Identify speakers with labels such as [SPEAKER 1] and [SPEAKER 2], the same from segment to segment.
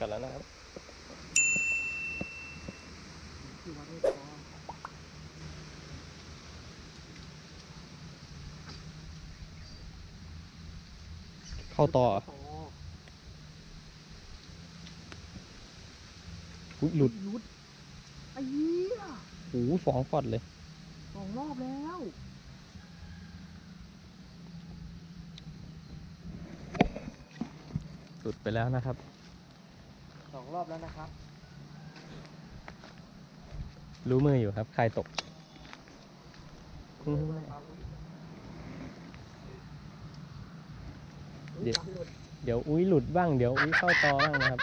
[SPEAKER 1] กันแล้วนะครับ
[SPEAKER 2] ที่วัดไม่พอ
[SPEAKER 1] เข้าต่อ
[SPEAKER 2] ต่อ
[SPEAKER 1] อุ๊ยหลุด
[SPEAKER 2] หลุดไอ้เหี้ย
[SPEAKER 1] โอ้โหฟองฟอดเลย
[SPEAKER 2] สองรอบแล้ว
[SPEAKER 1] หลุดไปแล้วนะครับ
[SPEAKER 2] สองรอบแล้วนะครับ
[SPEAKER 1] รู้มืออยู่ครับ ใครตกอืมเดี๋ยวเดี๋ยวอุ้ยหลุดบ้าง เดี๋ยวอุ้ยเข้าต่อบ้างนะครับ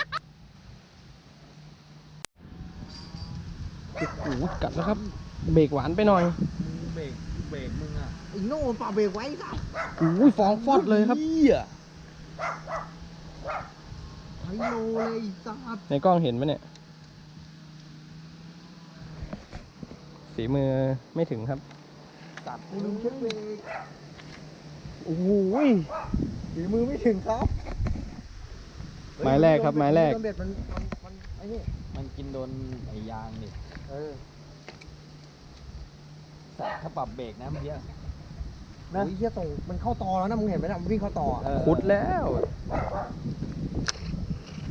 [SPEAKER 1] โอ้โหกัดแล้วครับ เบรกหวานไปหน่อย
[SPEAKER 2] มึงเบรก เบรกมึงอะไอ้โน่ป่าเบรกไว้สัตว์
[SPEAKER 1] โอ้ยฟองฟอดเลยครับ
[SPEAKER 2] ไฮโลเลยไอ้สัตว์
[SPEAKER 1] ในกล้องเห็นไหมเนี่ย ฝีมือไม่ถึงครับ
[SPEAKER 2] สัตว์มึงเช็คเบรก
[SPEAKER 1] โอ้โหย
[SPEAKER 2] ฝีมือไม่ถึงครับ
[SPEAKER 1] ไม้แรกครับไม้แรก
[SPEAKER 2] โดนเบ็ดมันมันมันไอ้นี่
[SPEAKER 3] มันกินโดนไอ้ยางนี่
[SPEAKER 2] เออ
[SPEAKER 3] แต่ถ้าปรับเบรกนะเมื่อกี้
[SPEAKER 2] นะโอ้ยเหี้ยส่งมันเข้าต่อแล้วนะมึงเห็นไหมนะมันวิ่งเข้าต่ออะ
[SPEAKER 3] เออ
[SPEAKER 1] ขุดแล้ว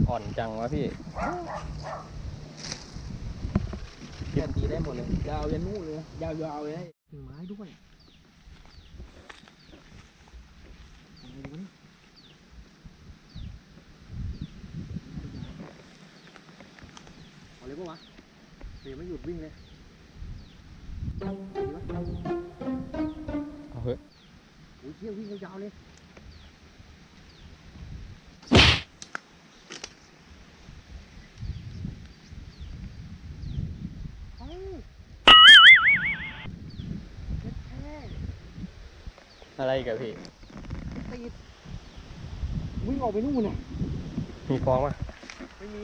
[SPEAKER 1] อ่อนจังวะพี่
[SPEAKER 3] แค่ตีได้หมดเลยยาวยันนู่นเลยยาวๆเลยนะ
[SPEAKER 2] กิ่งไม้ด้วยอะไรวะเนี่ยเอาเลยปะวะเดี๋ยวไม่หยุดวิ่งเลย
[SPEAKER 1] เอาเฮ้ย
[SPEAKER 2] โอ้ยเที่ยววิ่งยาวๆเลยเอ้าเจ็ดแค่
[SPEAKER 1] อะไรอีกับพี่
[SPEAKER 2] ติดวิ่งออกไปนู่นน่ะ
[SPEAKER 1] มีฟองป่ะ
[SPEAKER 2] ไม่มี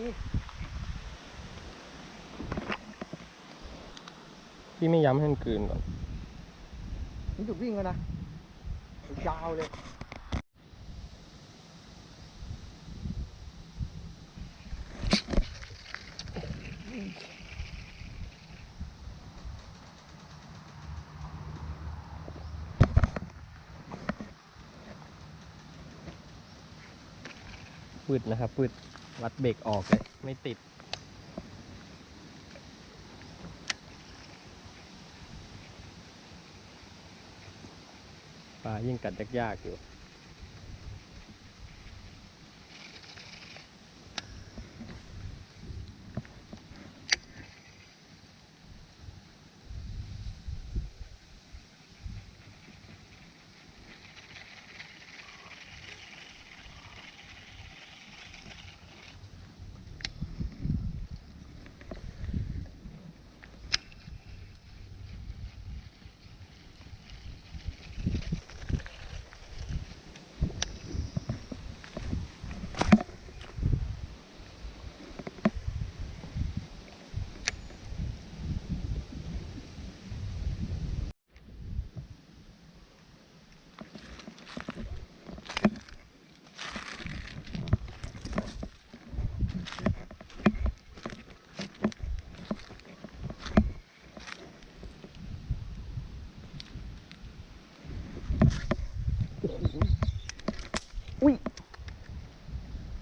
[SPEAKER 1] พี่ไม่ย้ำให้มันกลืนก่อน
[SPEAKER 2] มันหยุดวิ่งแล้วนะยาวเลย
[SPEAKER 1] ปืดนะครับปืดวัดเบรกออกเลยไม่ติด ปลายิ่งกัดยากๆอยู่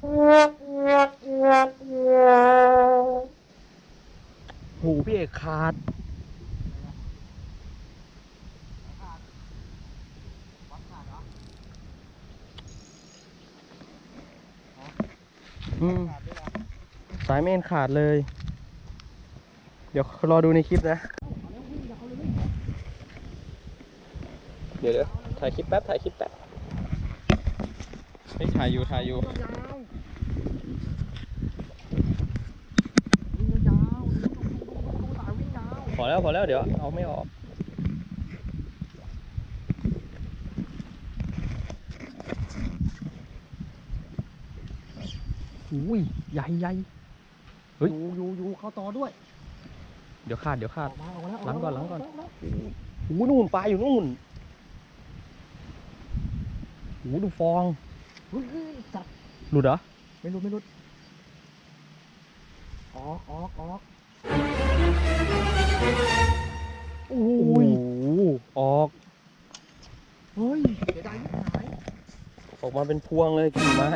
[SPEAKER 1] หูพี่เอกขาด อืม สายเมนขาดเลย เดี๋ยวรอดูในคลิปนะ เดี๋ยวเดี๋ยวถ่ายคลิปแป๊บ ถ่ายคลิปแป๊บไม่ถ่ายอยู่ ถ่ายอยู่
[SPEAKER 2] ยาววิ่งยาวดูสายวิ่งยาว
[SPEAKER 1] พ อแล้วพอแล้วเดี๋ยวเอาไม่ออกอุ้ยใหญ่ใหญ่เฮ้ย
[SPEAKER 2] อยู่อยู่อยู่เข้าต่อด้วย
[SPEAKER 1] เดี๋ยวขาดเดี๋ยวขา
[SPEAKER 2] อ
[SPEAKER 1] ด
[SPEAKER 2] อกมาออกมาแล้ว
[SPEAKER 1] หลังก่อนหลังก่อน
[SPEAKER 2] กมา
[SPEAKER 1] โอ้โหนู่นปลาอยู่นู่นโอ้โหดูฟอง
[SPEAKER 2] เฮ้ยเฮ้ยจับ
[SPEAKER 1] หลุดเหรอ
[SPEAKER 2] ไม่รู้ไม่รู้ออกออกออก
[SPEAKER 1] โอ้ยออก
[SPEAKER 2] เฮ้ยเสียดายที่หาย
[SPEAKER 1] ออกมาเป็นพวงเลยกิ่งไม้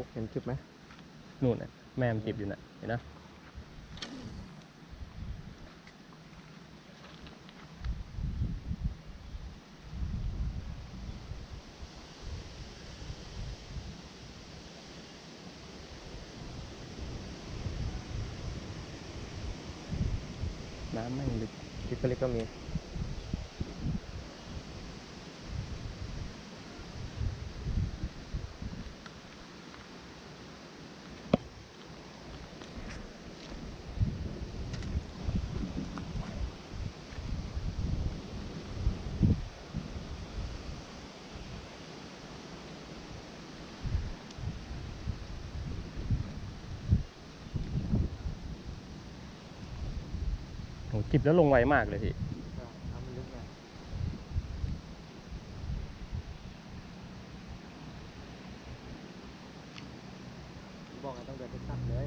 [SPEAKER 2] พวกเห็นจุดไหม
[SPEAKER 1] นู่นน่ะแม่มันจิบอยู่น่ะเห็นนะน้ำแม่งลึก
[SPEAKER 2] คลิปเล็กก็มี
[SPEAKER 1] โหจิบแล้วลงไวมากเลยพี่
[SPEAKER 2] น้ำมันลึกไงบอกไงต้องเดินไปตัดเลย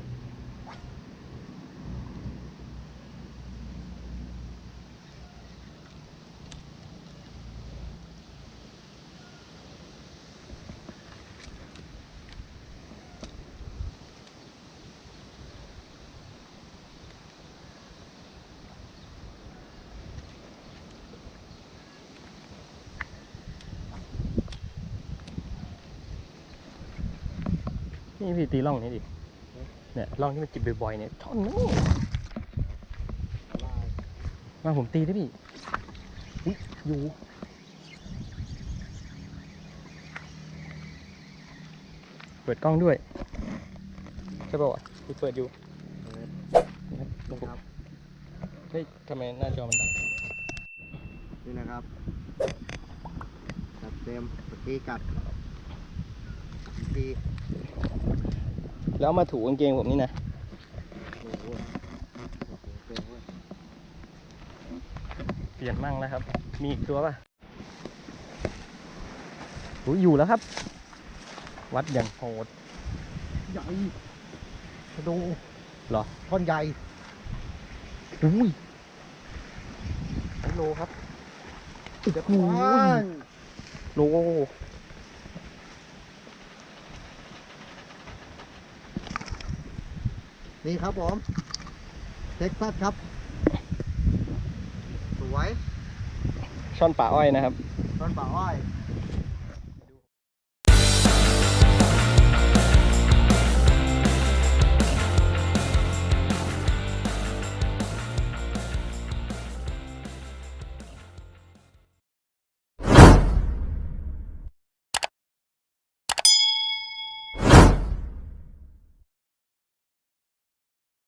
[SPEAKER 1] นี่พี่ตีร่องนี้ดิ เนี่ยร่องที่มันจิบบ่อยๆเนี่ยช่อนนู้น
[SPEAKER 2] ลาย
[SPEAKER 1] มาผมตีได้พี่อุ๊ยอยู่เปิดกล้องด้วยใช่ป่าวะพี่เปิดอยู่นะครับลงผม
[SPEAKER 2] ครับ
[SPEAKER 1] เฮ้ยทำไมหน้าจอมันดับ
[SPEAKER 2] นี่นะครับจัดเต็มปตีกัดตี
[SPEAKER 1] แล้วเอามาถูกางเกงผมนี่นะ
[SPEAKER 2] โอ้โหเป็นเว้ย
[SPEAKER 1] เปลี่ยนมั่งแล้วครับ มีอีกตัวป่ะโอ้ยอยู่แล้วครับ วัดอย่างโหด
[SPEAKER 2] ใหญ่กระดู
[SPEAKER 1] เหรอ
[SPEAKER 2] ท่อนใหญ่
[SPEAKER 1] อุ้ยโลครับ
[SPEAKER 2] เดี๋ยว
[SPEAKER 1] โอ้โหโล
[SPEAKER 2] นี่ครับผมเท็กซัสครับ สวย
[SPEAKER 1] ช่อนป่าอ้อยนะครับ
[SPEAKER 2] ต้นป่าอ้อย